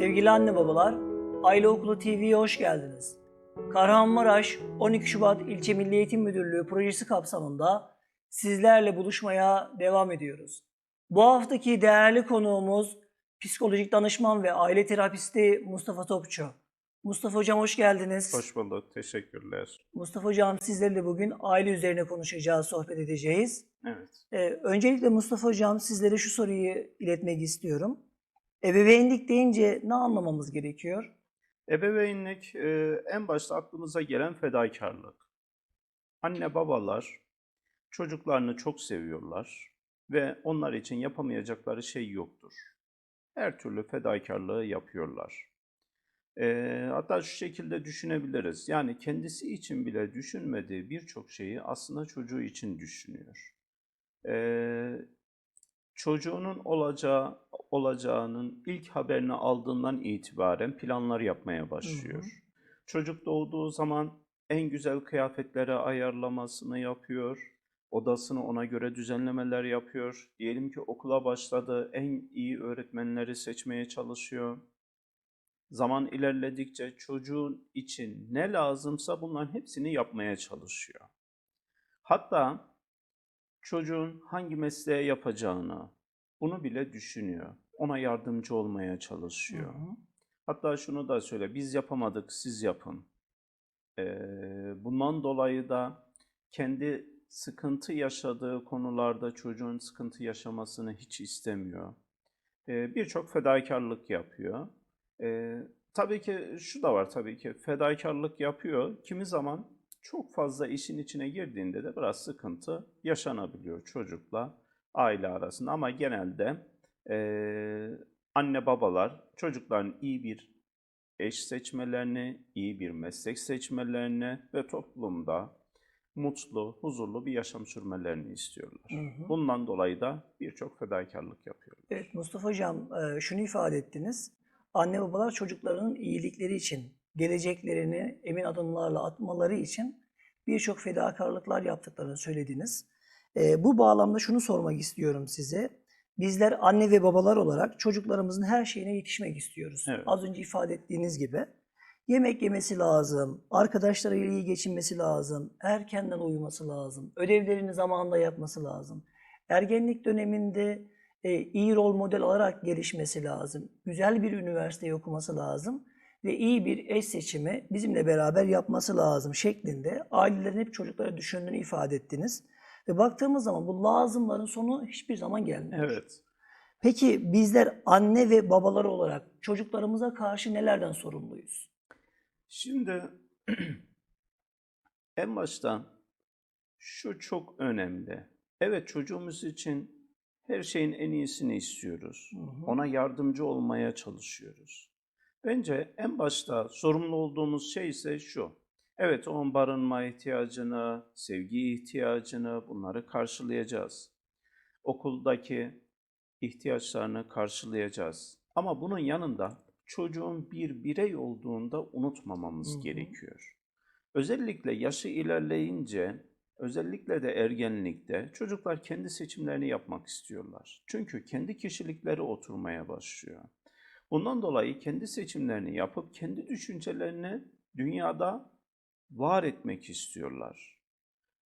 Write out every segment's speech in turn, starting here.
Sevgili anne babalar, Aile Okulu TV'ye hoş geldiniz. Kahramanmaraş 12 Şubat İlçe Milli Eğitim Müdürlüğü projesi kapsamında sizlerle buluşmaya devam ediyoruz. Bu haftaki değerli konuğumuz psikolojik danışman ve aile terapisti Mustafa Topçu. Mustafa Hocam hoş geldiniz. Hoş bulduk, teşekkürler. Mustafa Hocam sizlerle bugün aile üzerine konuşacağız, sohbet edeceğiz. Evet. Ee, öncelikle Mustafa Hocam sizlere şu soruyu iletmek istiyorum. Ebeveynlik deyince ne anlamamız gerekiyor? Ebeveynlik e, en başta aklımıza gelen fedakarlık. Anne babalar çocuklarını çok seviyorlar ve onlar için yapamayacakları şey yoktur. Her türlü fedakarlığı yapıyorlar. E, hatta şu şekilde düşünebiliriz. Yani kendisi için bile düşünmediği birçok şeyi aslında çocuğu için düşünüyor. E, çocuğunun olacağı olacağının ilk haberini aldığından itibaren planlar yapmaya başlıyor. Çocuk doğduğu zaman en güzel kıyafetlere ayarlamasını yapıyor. Odasını ona göre düzenlemeler yapıyor. Diyelim ki okula başladı, en iyi öğretmenleri seçmeye çalışıyor. Zaman ilerledikçe çocuğun için ne lazımsa bunların hepsini yapmaya çalışıyor. Hatta çocuğun hangi mesleğe yapacağını bunu bile düşünüyor. Ona yardımcı olmaya çalışıyor. Hı hı. Hatta şunu da söyle, biz yapamadık, siz yapın. Ee, bundan dolayı da kendi sıkıntı yaşadığı konularda çocuğun sıkıntı yaşamasını hiç istemiyor. Ee, Birçok fedakarlık yapıyor. Ee, tabii ki şu da var tabii ki fedakarlık yapıyor. Kimi zaman çok fazla işin içine girdiğinde de biraz sıkıntı yaşanabiliyor çocukla aile arasında. Ama genelde eee, anne babalar çocukların iyi bir eş seçmelerini, iyi bir meslek seçmelerini ve toplumda mutlu, huzurlu bir yaşam sürmelerini istiyorlar. Hı hı. Bundan dolayı da birçok fedakarlık yapıyorlar. Evet Mustafa Hocam e, şunu ifade ettiniz. Anne babalar çocuklarının iyilikleri için, geleceklerini emin adımlarla atmaları için birçok fedakarlıklar yaptıklarını söylediniz. E, Bu bağlamda şunu sormak istiyorum size. Bizler anne ve babalar olarak çocuklarımızın her şeyine yetişmek istiyoruz. Evet. Az önce ifade ettiğiniz gibi. Yemek yemesi lazım, arkadaşlarıyla iyi geçinmesi lazım, erkenden uyuması lazım, ödevlerini zamanında yapması lazım. Ergenlik döneminde e, iyi rol model alarak gelişmesi lazım. Güzel bir üniversiteyi okuması lazım ve iyi bir eş seçimi bizimle beraber yapması lazım şeklinde ailelerin hep çocuklara düşündüğünü ifade ettiniz. Ve baktığımız zaman bu lazımların sonu hiçbir zaman gelmiyor. Evet. Peki bizler anne ve babalar olarak çocuklarımıza karşı nelerden sorumluyuz? Şimdi en başta şu çok önemli. Evet çocuğumuz için her şeyin en iyisini istiyoruz. Hı hı. Ona yardımcı olmaya çalışıyoruz. Bence en başta sorumlu olduğumuz şey ise şu. Evet onun barınma ihtiyacını, sevgi ihtiyacını bunları karşılayacağız. Okuldaki ihtiyaçlarını karşılayacağız. Ama bunun yanında çocuğun bir birey olduğunda unutmamamız Hı hı. gerekiyor. Özellikle yaşı ilerleyince, özellikle de ergenlikte çocuklar kendi seçimlerini yapmak istiyorlar. Çünkü kendi kişilikleri oturmaya başlıyor. Bundan dolayı kendi seçimlerini yapıp kendi düşüncelerini dünyada var etmek istiyorlar.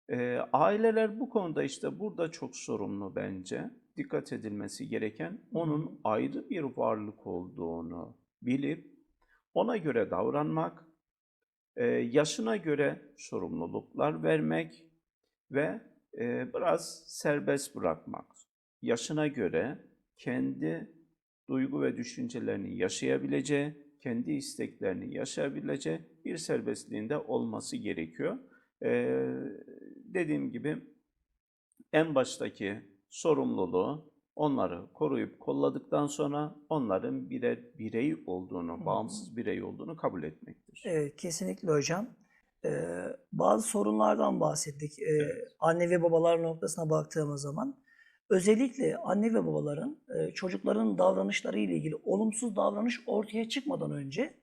Ee, aileler bu konuda işte burada çok sorumlu bence. Dikkat edilmesi gereken onun ayrı bir varlık olduğunu bilip ona göre davranmak, e, yaşına göre sorumluluklar vermek ve e, biraz serbest bırakmak. Yaşına göre kendi duygu ve düşüncelerini yaşayabileceği, kendi isteklerini yaşayabileceği bir serbestliğinde olması gerekiyor. Ee, dediğim gibi en baştaki sorumluluğu onları koruyup kolladıktan sonra onların birer birey olduğunu, bağımsız birey olduğunu kabul etmektir. Evet, kesinlikle hocam. Ee, bazı sorunlardan bahsettik. Ee, Evet. Anne ve babalar noktasına baktığımız zaman özellikle anne ve babaların e, çocukların davranışları ile ilgili olumsuz davranış ortaya çıkmadan önce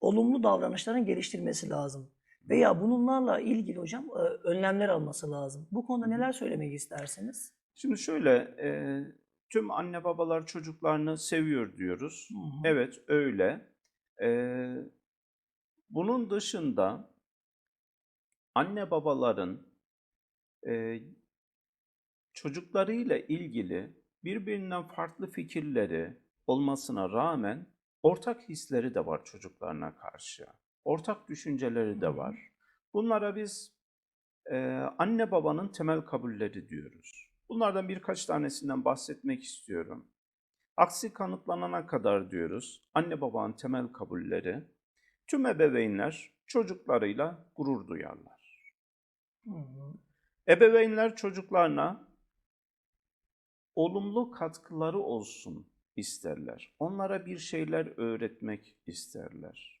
olumlu davranışların geliştirmesi lazım. Veya bunlarla ilgili hocam e, önlemler alması lazım. Bu konuda neler söylemek istersiniz? Şimdi şöyle, e, tüm anne babalar çocuklarını seviyor diyoruz. Hı hı. Evet öyle. Bunun dışında anne babaların çocuklarıyla ilgili birbirinden farklı fikirleri olmasına rağmen ortak hisleri de var çocuklarına karşı. Ortak düşünceleri de var. Bunlara biz e, anne babanın temel kabulleri diyoruz. Bunlardan birkaç tanesinden bahsetmek istiyorum. Aksi kanıtlanana kadar diyoruz anne babanın temel kabulleri. Tüm ebeveynler çocuklarıyla gurur duyarlar. Hı hı. Ebeveynler çocuklarına olumlu katkıları olsun isterler. Onlara bir şeyler öğretmek isterler.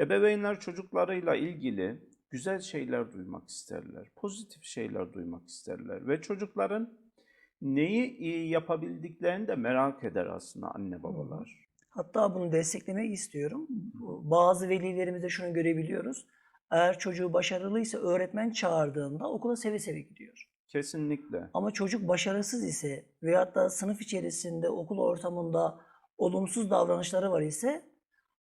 Ebeveynler çocuklarıyla ilgili güzel şeyler duymak isterler. Pozitif şeyler duymak isterler. Ve çocukların neyi iyi yapabildiklerini de merak eder aslında anne babalar. Hatta bunu desteklemek istiyorum. Bazı velilerimizde şunu görebiliyoruz. Eğer çocuğu başarılıysa öğretmen çağırdığında okula seve seve gidiyor. Kesinlikle. Ama çocuk başarısız ise veyahut da sınıf içerisinde, okul ortamında olumsuz davranışları var ise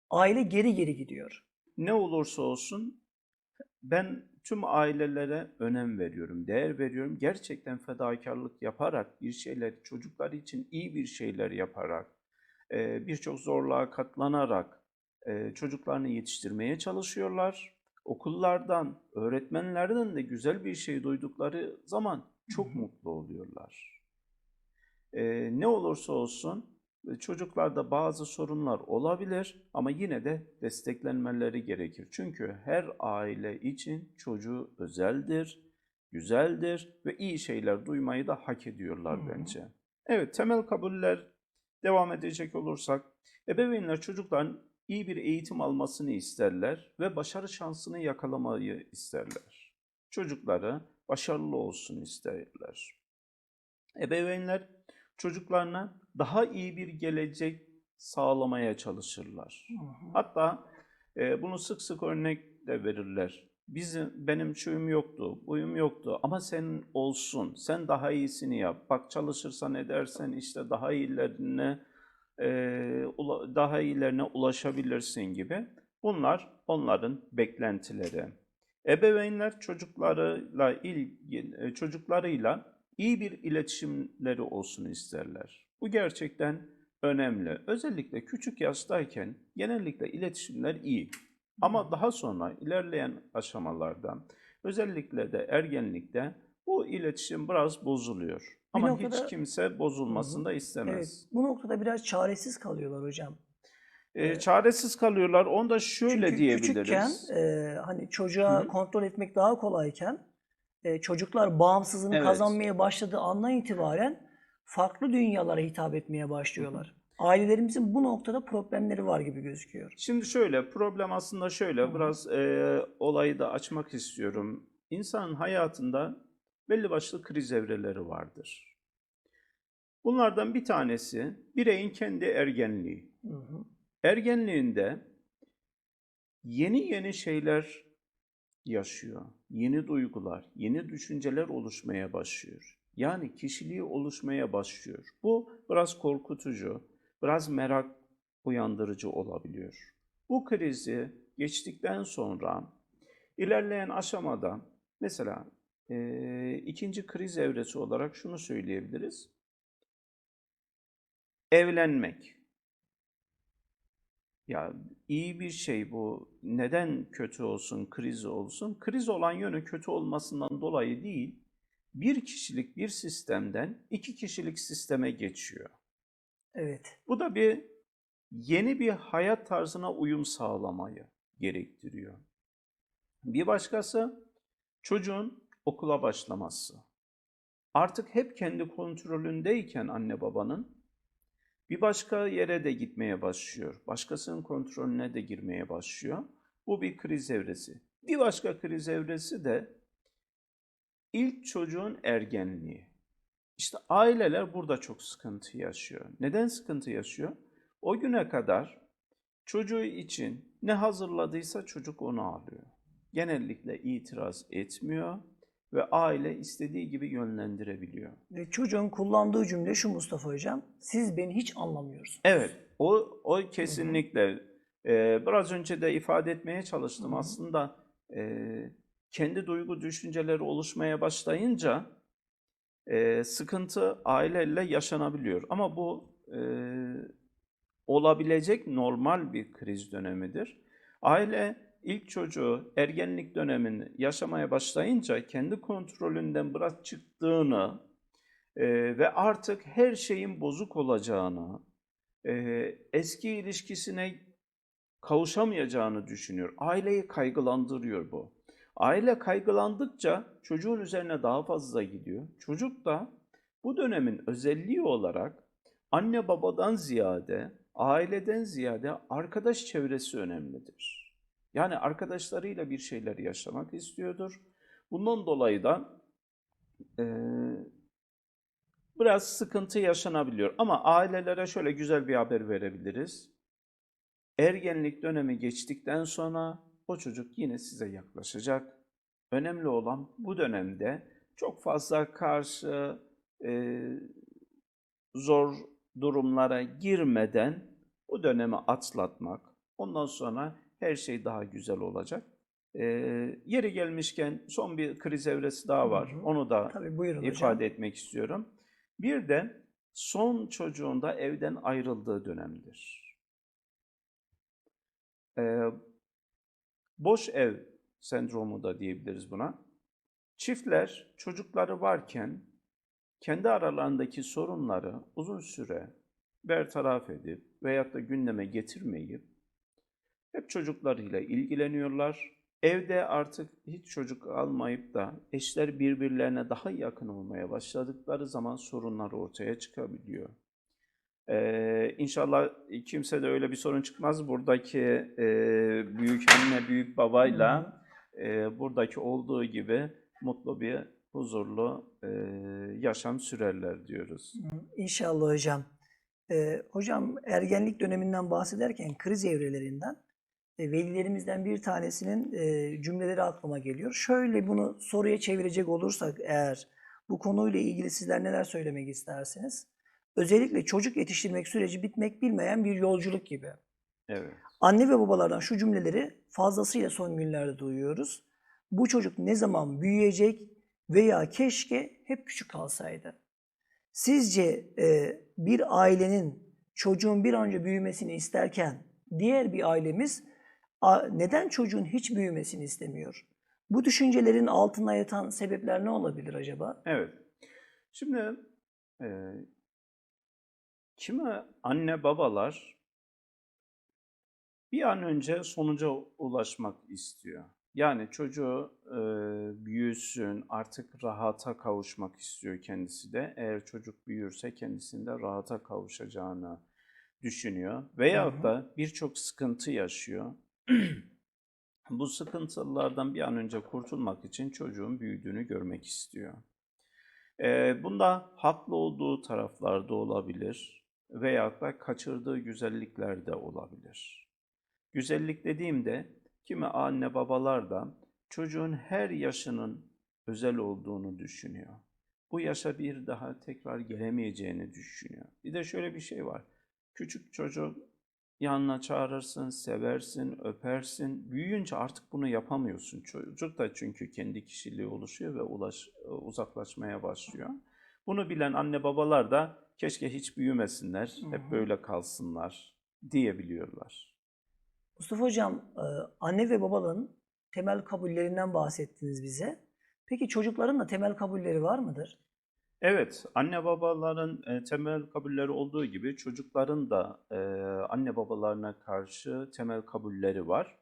aile geri geri gidiyor. Ne olursa olsun ben tüm ailelere önem veriyorum, değer veriyorum. Gerçekten fedakarlık yaparak bir şeyler, çocuklar için iyi bir şeyler yaparak, birçok zorluğa katlanarak çocuklarını yetiştirmeye çalışıyorlar. Okullardan, öğretmenlerden de güzel bir şey duydukları zaman çok Hı hı. mutlu oluyorlar. E, ne olursa olsun e, çocuklarda bazı sorunlar olabilir ama yine de desteklenmeleri gerekir. Çünkü her aile için çocuğu özeldir, güzeldir ve iyi şeyler duymayı da hak ediyorlar Hı hı. bence. Evet, temel kabuller devam edecek olursak, ebeveynler çocukların iyi bir eğitim almasını isterler ve başarı şansını yakalamayı isterler. Çocukları başarılı olsun isterler. Ebeveynler çocuklarına daha iyi bir gelecek sağlamaya çalışırlar. Hı hı. Hatta e, bunu sık sık örnek de verirler. Bizim benim şuyum yoktu, buyum yoktu ama senin olsun. Sen daha iyisini yap. Bak çalışırsan edersen işte daha iyilerine daha iyilerine ulaşabilirsin gibi. Bunlar onların beklentileri. Ebeveynler çocuklarıyla ilgili çocuklarıyla iyi bir iletişimleri olsun isterler. Bu gerçekten önemli. Özellikle küçük yaştayken genellikle iletişimler iyi. Ama daha sonra ilerleyen aşamalarda özellikle de ergenlikte bu iletişim biraz bozuluyor. Ama noktada- hiç kimse bozulmasını da istemez. Evet, bu noktada biraz çaresiz kalıyorlar hocam. Ee, çaresiz kalıyorlar. Onu da şöyle Çünkü diyebiliriz. küçükken e, hani çocuğa Hı hı. kontrol etmek daha kolayken e, çocuklar bağımsızlığını Evet. kazanmaya başladığı andan itibaren farklı dünyalara hitap etmeye başlıyorlar. Ailelerimizin bu noktada problemleri var gibi gözüküyor. Şimdi şöyle, problem aslında şöyle, hı. biraz e, olayı da açmak istiyorum. İnsanın hayatında belli başlı kriz evreleri vardır. Bunlardan bir tanesi bireyin kendi ergenliği. Hı hı. Ergenliğinde yeni yeni şeyler yaşıyor. Yeni duygular, yeni düşünceler oluşmaya başlıyor. Yani kişiliği oluşmaya başlıyor. Bu biraz korkutucu, biraz merak uyandırıcı olabiliyor. Bu krizi geçtikten sonra ilerleyen aşamada mesela eee, ikinci kriz evresi olarak şunu söyleyebiliriz. Evlenmek. Ya iyi bir şey bu. Neden kötü olsun, kriz olsun? Kriz olan yönü kötü olmasından dolayı değil, bir kişilik bir sistemden iki kişilik sisteme geçiyor. Evet. Bu da bir yeni bir hayat tarzına uyum sağlamayı gerektiriyor. Bir başkası çocuğun okula başlaması. Artık hep kendi kontrolündeyken anne babanın bir başka yere de gitmeye başlıyor. Başkasının kontrolüne de girmeye başlıyor. Bu bir kriz evresi. Bir başka kriz evresi de ilk çocuğun ergenliği. İşte aileler burada çok sıkıntı yaşıyor. Neden sıkıntı yaşıyor? O güne kadar çocuğu için ne hazırladıysa çocuk onu alıyor. Genellikle itiraz etmiyor. Ve aile istediği gibi yönlendirebiliyor. Ve çocuğun kullandığı cümle şu Mustafa Hocam. Siz beni hiç anlamıyorsunuz. Evet, o o kesinlikle e, biraz önce de ifade etmeye çalıştım. Hı hı. Aslında e, kendi duygu düşünceleri oluşmaya başlayınca e, sıkıntı aileyle yaşanabiliyor. Ama bu e, olabilecek normal bir kriz dönemidir. Aile ilk çocuğu ergenlik dönemini yaşamaya başlayınca kendi kontrolünden biraz çıktığını e, ve artık her şeyin bozuk olacağını, e, eski ilişkisine kavuşamayacağını düşünüyor. Aileyi kaygılandırıyor bu. Aile kaygılandıkça çocuğun üzerine daha fazla gidiyor. Çocuk da bu dönemin özelliği olarak anne babadan ziyade, aileden ziyade arkadaş çevresi önemlidir. Yani arkadaşlarıyla bir şeyler yaşamak istiyordur. Bundan dolayı da e, biraz sıkıntı yaşanabiliyor. Ama ailelere şöyle güzel bir haber verebiliriz. Ergenlik dönemi geçtikten sonra o çocuk yine size yaklaşacak. Önemli olan bu dönemde çok fazla karşı e, zor durumlara girmeden bu dönemi atlatmak. Ondan sonra her şey daha güzel olacak. E, yeri gelmişken son bir kriz evresi daha var. Hı hı. Onu da Tabii buyurun hocam. ifade etmek istiyorum. Bir de son çocuğun da evden ayrıldığı dönemdir. Ee, boş ev sendromu da diyebiliriz buna. Çiftler çocukları varken kendi aralarındaki sorunları uzun süre bertaraf edip veyahut da gündeme getirmeyip hep çocuklarıyla ilgileniyorlar. Evde artık hiç çocuk almayıp da eşler birbirlerine daha yakın olmaya başladıkları zaman sorunlar ortaya çıkabiliyor. Ee, inşallah kimse de öyle bir sorun çıkmaz. Buradaki e, büyük anne, büyük babayla e, buradaki olduğu gibi mutlu bir, huzurlu e, yaşam sürerler diyoruz. İnşallah hocam. Ee, hocam ergenlik döneminden bahsederken kriz evrelerinden velilerimizden bir tanesinin e, cümleleri aklıma geliyor. Şöyle bunu soruya çevirecek olursak eğer bu konuyla ilgili sizler neler söylemek istersiniz? Özellikle çocuk yetiştirmek süreci bitmek bilmeyen bir yolculuk gibi. Evet. Anne ve babalardan şu cümleleri fazlasıyla son günlerde duyuyoruz. Bu çocuk ne zaman büyüyecek veya keşke hep küçük kalsaydı. Sizce e, bir ailenin çocuğun bir an önce büyümesini isterken diğer bir ailemiz neden çocuğun hiç büyümesini istemiyor? Bu düşüncelerin altında yatan sebepler ne olabilir acaba? Evet. Şimdi e, kimi anne babalar bir an önce sonuca ulaşmak istiyor. Yani çocuğu e, büyüsün, artık rahata kavuşmak istiyor kendisi de. Eğer çocuk büyürse kendisinde rahata kavuşacağını düşünüyor. Veyahut da birçok sıkıntı yaşıyor. Bu sıkıntılardan bir an önce kurtulmak için çocuğun büyüdüğünü görmek istiyor. Ee, bunda haklı olduğu taraflarda olabilir veyahut da kaçırdığı güzellikler de olabilir. Güzellik dediğimde kimi anne babalar da çocuğun her yaşının özel olduğunu düşünüyor. Bu yaşa bir daha tekrar gelemeyeceğini düşünüyor. Bir de şöyle bir şey var. Küçük çocuk yanına çağırırsın, seversin, öpersin. Büyüyünce artık bunu yapamıyorsun. Çocuk da çünkü kendi kişiliği oluşuyor ve ulaş, uzaklaşmaya başlıyor. Bunu bilen anne babalar da keşke hiç büyümesinler, hep böyle kalsınlar diyebiliyorlar. Mustafa Hocam, e, anne ve babalığın temel kabullerinden bahsettiniz bize. Peki çocukların da temel kabulleri var mıdır? Evet, anne babaların e, temel kabulleri olduğu gibi çocukların da e, anne babalarına karşı temel kabulleri var.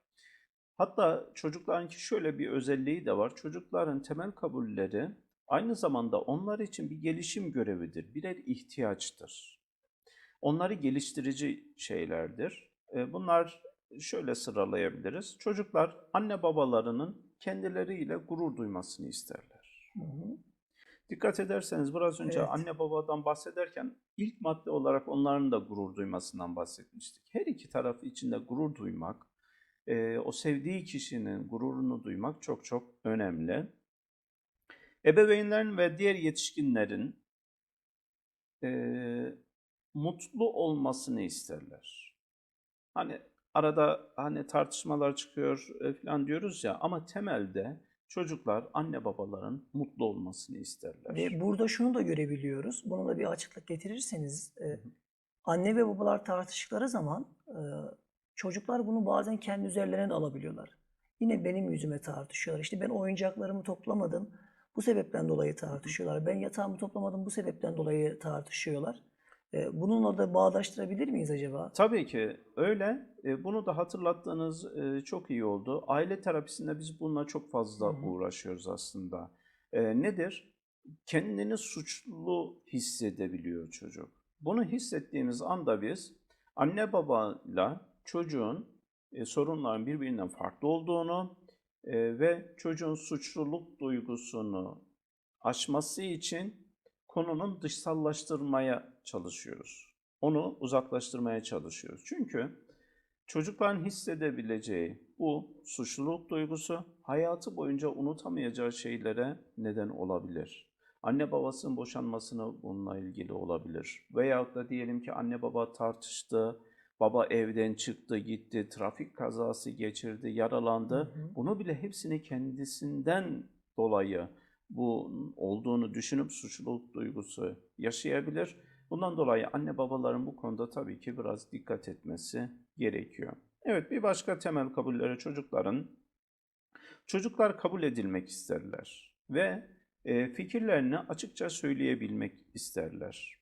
Hatta çocuklarınki şöyle bir özelliği de var. Çocukların temel kabulleri aynı zamanda onlar için bir gelişim görevidir, birer ihtiyaçtır. Onları geliştirici şeylerdir. E, bunlar şöyle sıralayabiliriz. Çocuklar anne babalarının kendileriyle gurur duymasını isterler. Hı hı. Dikkat ederseniz biraz önce Evet. anne babadan bahsederken ilk madde olarak onların da gurur duymasından bahsetmiştik. Her iki taraf içinde gurur duymak, e, o sevdiği kişinin gururunu duymak çok çok önemli. Ebeveynlerin ve diğer yetişkinlerin eee, mutlu olmasını isterler. Hani arada hani tartışmalar çıkıyor e, falan diyoruz ya ama temelde çocuklar anne babaların mutlu olmasını isterler. Ve burada şunu da görebiliyoruz. Buna da bir açıklık getirirseniz, e, anne ve babalar tartıştıkları zaman e, çocuklar bunu bazen kendi üzerlerine de alabiliyorlar. Yine benim yüzüme tartışıyorlar. İşte ben oyuncaklarımı toplamadım. Bu sebepten dolayı tartışıyorlar. Ben yatağımı toplamadım. Bu sebepten dolayı tartışıyorlar. Bununla da bağdaştırabilir miyiz acaba? Tabii ki öyle. Bunu da hatırlattığınız çok iyi oldu. Aile terapisinde biz bununla çok fazla Hı hı. uğraşıyoruz aslında. Nedir? Kendini suçlu hissedebiliyor çocuk. Bunu hissettiğimiz anda biz anne babayla çocuğun sorunların birbirinden farklı olduğunu ve çocuğun suçluluk duygusunu aşması için konunun dışsallaştırmaya çalışıyoruz. Onu uzaklaştırmaya çalışıyoruz. Çünkü çocukların hissedebileceği bu suçluluk duygusu hayatı boyunca unutamayacağı şeylere neden olabilir. Anne babasının boşanmasını bununla ilgili olabilir. Veyahut da diyelim ki anne baba tartıştı, baba evden çıktı, gitti, trafik kazası geçirdi, yaralandı. Hı hı. Bunu bile hepsini kendisinden dolayı bu olduğunu düşünüp suçluluk duygusu yaşayabilir. Bundan dolayı anne babaların bu konuda tabii ki biraz dikkat etmesi gerekiyor. Evet bir başka temel kabulleri çocukların çocuklar kabul edilmek isterler ve e, fikirlerini açıkça söyleyebilmek isterler.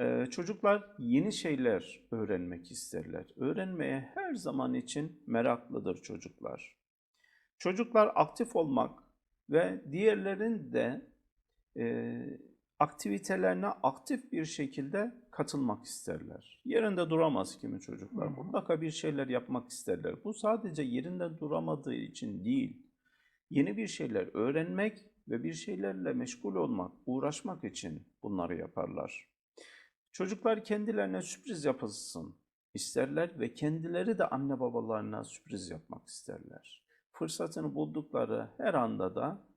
E, çocuklar yeni şeyler öğrenmek isterler. Öğrenmeye her zaman için meraklıdır çocuklar. Çocuklar aktif olmak ve diğerlerin de e, aktivitelerine aktif bir şekilde katılmak isterler. Yerinde duramaz kimi çocuklar. Hı hı. Mutlaka bir şeyler yapmak isterler. Bu sadece yerinde duramadığı için değil. Yeni bir şeyler öğrenmek ve bir şeylerle meşgul olmak, uğraşmak için bunları yaparlar. Çocuklar kendilerine sürpriz yapılsın isterler ve kendileri de anne babalarına sürpriz yapmak isterler. Fırsatını buldukları her anda da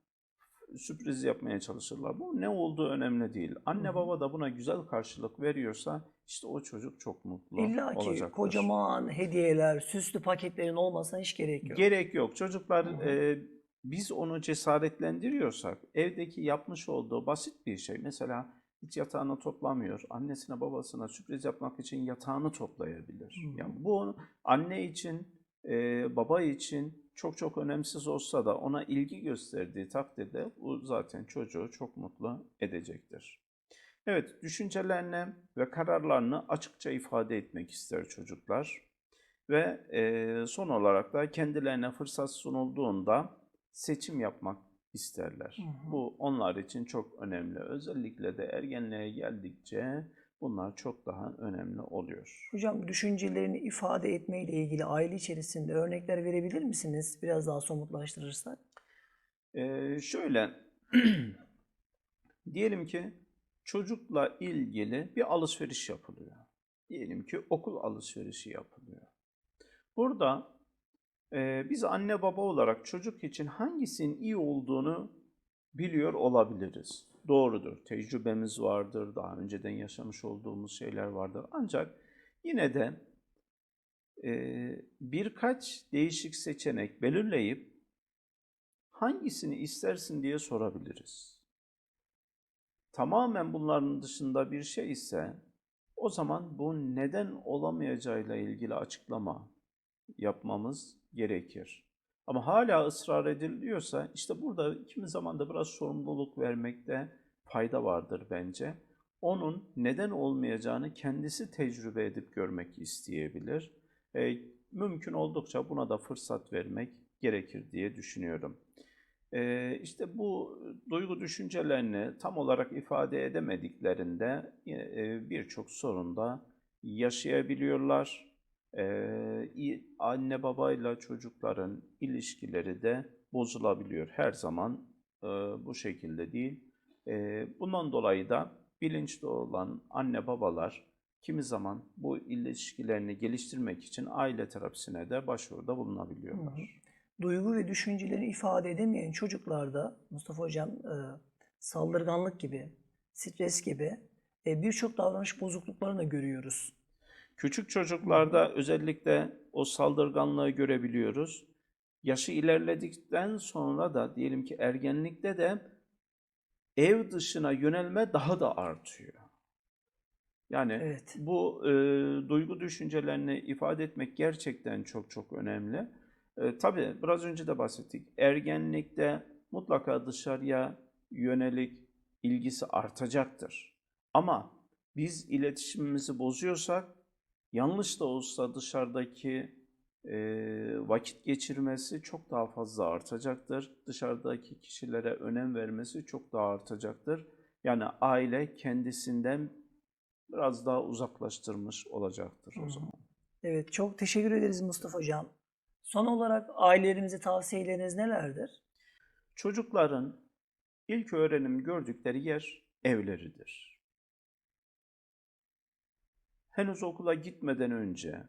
sürpriz yapmaya çalışırlar. Bu ne olduğu önemli değil. Anne Hı baba da buna güzel karşılık veriyorsa işte o çocuk çok mutlu İlla ki olacaktır. kocaman hediyeler, süslü paketlerin olmasına hiç gerek yok. Gerek yok. Çocuklar Hı e, biz onu cesaretlendiriyorsak evdeki yapmış olduğu basit bir şey. Mesela hiç yatağını toplamıyor. Annesine babasına sürpriz yapmak için yatağını toplayabilir. Hı. Yani bu anne için e, baba için çok çok önemsiz olsa da ona ilgi gösterdiği takdirde bu zaten çocuğu çok mutlu edecektir. Evet, düşüncelerini ve kararlarını açıkça ifade etmek ister çocuklar. Ve eee, son olarak da kendilerine fırsat sunulduğunda seçim yapmak isterler. Hı hı. Bu onlar için çok önemli. Özellikle de ergenliğe geldikçe bunlar çok daha önemli oluyor. Hocam düşüncelerini ifade etmeyle ilgili aile içerisinde örnekler verebilir misiniz? Biraz daha somutlaştırırsak. Eee, şöyle, diyelim ki çocukla ilgili bir alışveriş yapılıyor. Diyelim ki okul alışverişi yapılıyor. Burada eee, biz anne baba olarak çocuk için hangisinin iyi olduğunu biliyor olabiliriz. Doğrudur, tecrübemiz vardır, daha önceden yaşamış olduğumuz şeyler vardır. Ancak yine de eee, birkaç değişik seçenek belirleyip hangisini istersin diye sorabiliriz. Tamamen bunların dışında bir şey ise o zaman bu neden olamayacağıyla ilgili açıklama yapmamız gerekir. Ama hala ısrar ediliyorsa işte burada kimi zaman da biraz sorumluluk vermekte fayda vardır bence. Onun neden olmayacağını kendisi tecrübe edip görmek isteyebilir. E, mümkün oldukça buna da fırsat vermek gerekir diye düşünüyorum. Ee, işte bu duygu düşüncelerini tam olarak ifade edemediklerinde yine, e, birçok sorunda yaşayabiliyorlar. İ- anne babayla çocukların ilişkileri de bozulabiliyor. Her zaman e, bu şekilde değil. E, bundan dolayı da bilinçli olan anne babalar kimi zaman bu ilişkilerini geliştirmek için aile terapisine de başvuruda bulunabiliyorlar. duygu ve düşüncelerini ifade edemeyen çocuklarda Mustafa Hocam e, saldırganlık gibi, stres gibi e, birçok davranış bozukluklarını da görüyoruz. Küçük çocuklarda özellikle o saldırganlığı görebiliyoruz. Yaşı ilerledikten sonra da diyelim ki ergenlikte de ev dışına yönelme daha da artıyor. Yani Evet. bu e, duygu düşüncelerini ifade etmek gerçekten çok çok önemli. E, tabii biraz önce de bahsettik. Ergenlikte mutlaka dışarıya yönelik ilgisi artacaktır. Ama biz iletişimimizi bozuyorsak yanlış da olsa dışarıdaki e, vakit geçirmesi çok daha fazla artacaktır. Dışarıdaki kişilere önem vermesi çok daha artacaktır. Yani aile kendisinden biraz daha uzaklaştırmış olacaktır o zaman. Evet, çok teşekkür ederiz Mustafa Hocam. Son olarak ailelerimize tavsiyeleriniz nelerdir? Çocukların ilk öğrenim gördükleri yer evleridir. Henüz okula gitmeden önce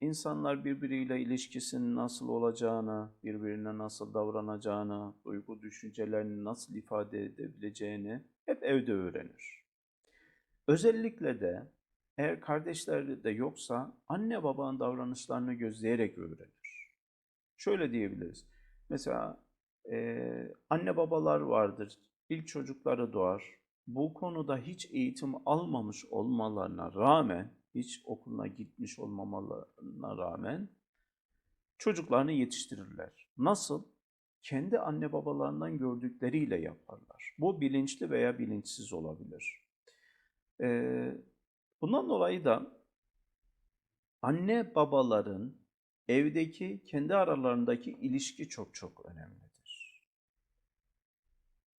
insanlar birbiriyle ilişkisinin nasıl olacağını, birbirine nasıl davranacağını, duygu düşüncelerini nasıl ifade edebileceğini hep evde öğrenir. Özellikle de eğer kardeşleri de yoksa anne babanın davranışlarını gözleyerek öğrenir. Şöyle diyebiliriz. Mesela eee, anne babalar vardır. İlk çocukları doğar. Bu konuda hiç eğitim almamış olmalarına rağmen, hiç okuluna gitmiş olmamalarına rağmen çocuklarını yetiştirirler. Nasıl? Kendi anne babalarından gördükleriyle yaparlar. Bu bilinçli veya bilinçsiz olabilir. Eee, bundan dolayı da anne babaların evdeki kendi aralarındaki ilişki çok çok önemlidir.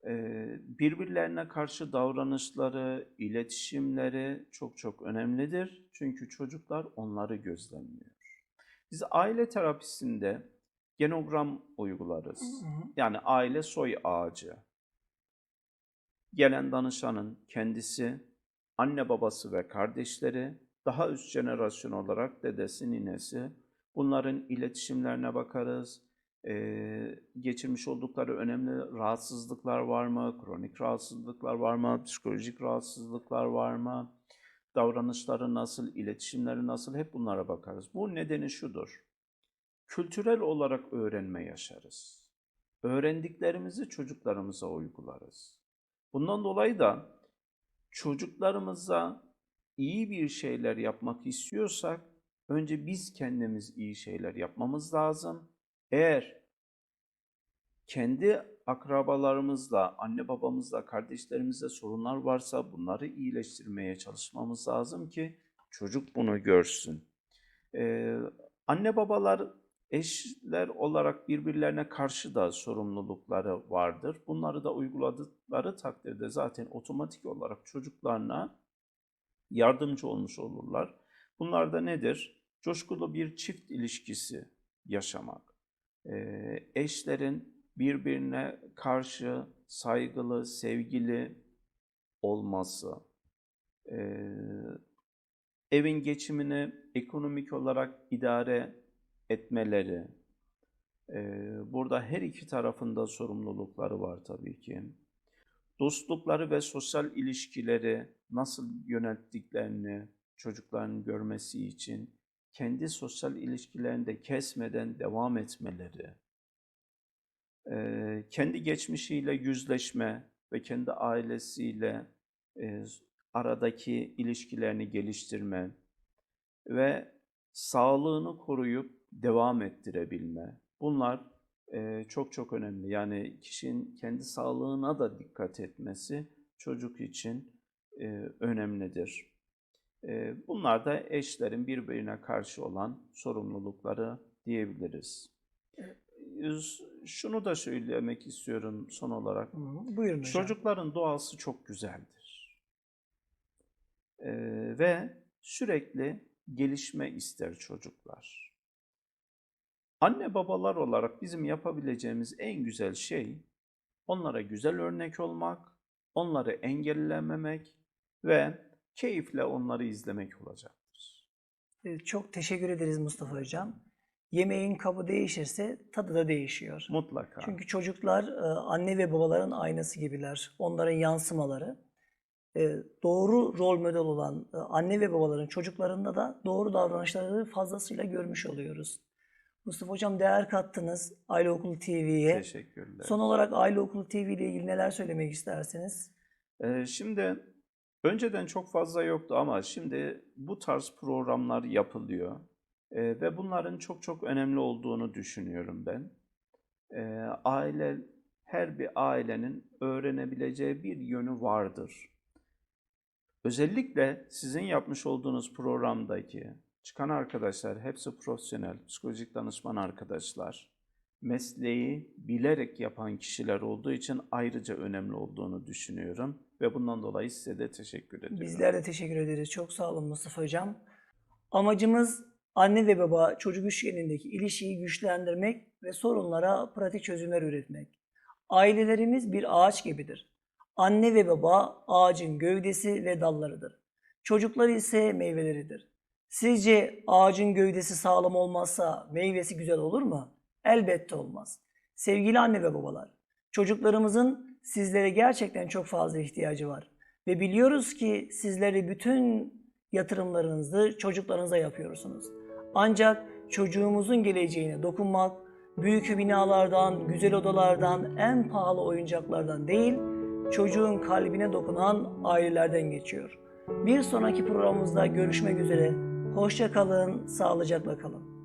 Eee, birbirlerine karşı davranışları, iletişimleri çok çok önemlidir. Çünkü çocuklar onları gözlemliyor. Biz aile terapisinde genogram uygularız. Yani aile soy ağacı. Gelen danışanın kendisi, anne babası ve kardeşleri, daha üst jenerasyon olarak dedesi, ninesi, bunların iletişimlerine bakarız. Geçirmiş oldukları önemli rahatsızlıklar var mı? Kronik rahatsızlıklar var mı? Psikolojik rahatsızlıklar var mı? Davranışları nasıl, iletişimleri nasıl? Hep bunlara bakarız. Bu nedeni şudur. Kültürel olarak öğrenme yaşarız. Öğrendiklerimizi çocuklarımıza uygularız. Bundan dolayı da çocuklarımıza iyi bir şeyler yapmak istiyorsak önce biz kendimiz iyi şeyler yapmamız lazım. Eğer kendi akrabalarımızla, anne babamızla, kardeşlerimizle sorunlar varsa bunları iyileştirmeye çalışmamız lazım ki çocuk bunu görsün. Ee, anne babalar eşler olarak birbirlerine karşı da sorumlulukları vardır. Bunları da uyguladıkları takdirde zaten otomatik olarak çocuklarına yardımcı olmuş olurlar. Bunlar da nedir? Coşkulu bir çift ilişkisi yaşamak. Eşlerin birbirine karşı saygılı, sevgili olması, evin geçimini ekonomik olarak idare etmeleri, burada her iki tarafında sorumlulukları var tabii ki. Dostlukları ve sosyal ilişkileri nasıl yönettiklerini çocukların görmesi için kendi sosyal ilişkilerini de kesmeden devam etmeleri, kendi geçmişiyle yüzleşme ve kendi ailesiyle aradaki ilişkilerini geliştirme ve sağlığını koruyup devam ettirebilme. Bunlar çok çok önemli. Yani kişinin kendi sağlığına da dikkat etmesi çocuk için önemlidir. E, bunlar da eşlerin birbirine karşı olan sorumlulukları diyebiliriz. Şunu da söylemek istiyorum son olarak. Buyurun hocam. Çocukların doğası çok güzeldir. Ee, ve sürekli gelişme ister çocuklar. Anne babalar olarak bizim yapabileceğimiz en güzel şey onlara güzel örnek olmak, onları engellememek ve keyifle onları izlemek olacaktır. Evet, Çok teşekkür ederiz Mustafa Hocam. Yemeğin kabı değişirse tadı da değişiyor. Mutlaka. Çünkü çocuklar e, anne ve babaların aynası gibiler. Onların yansımaları. E, Doğru rol model olan e, anne ve babaların çocuklarında da doğru davranışları fazlasıyla görmüş oluyoruz. Mustafa Hocam değer kattınız Aile Okulu TV'ye. Teşekkürler. Son olarak Aile Okulu TV ile ilgili neler söylemek istersiniz? Ee, şimdi önceden çok fazla yoktu ama şimdi bu tarz programlar yapılıyor. Ee, ve bunların çok çok önemli olduğunu düşünüyorum ben. Ee, aile, her bir ailenin öğrenebileceği bir yönü vardır. Özellikle sizin yapmış olduğunuz programdaki çıkan arkadaşlar hepsi profesyonel, psikolojik danışman arkadaşlar. Mesleği bilerek yapan kişiler olduğu için ayrıca önemli olduğunu düşünüyorum ve bundan dolayı size de teşekkür ediyorum. Bizler de teşekkür ederiz. Çok sağ olun Mustafa Hocam. Amacımız anne ve baba çocuk üçgenindeki ilişkiyi güçlendirmek ve sorunlara pratik çözümler üretmek. Ailelerimiz bir ağaç gibidir. Anne ve baba ağacın gövdesi ve dallarıdır. Çocuklar ise meyveleridir. Sizce ağacın gövdesi sağlam olmazsa meyvesi güzel olur mu? Elbette olmaz. Sevgili anne ve babalar, çocuklarımızın sizlere gerçekten çok fazla ihtiyacı var. Ve biliyoruz ki sizleri bütün yatırımlarınızı çocuklarınıza yapıyorsunuz. Ancak çocuğumuzun geleceğine dokunmak, büyük binalardan, güzel odalardan, en pahalı oyuncaklardan değil, çocuğun kalbine dokunan ailelerden geçiyor. Bir sonraki programımızda görüşmek üzere. Hoşça kalın, sağlıcakla kalın.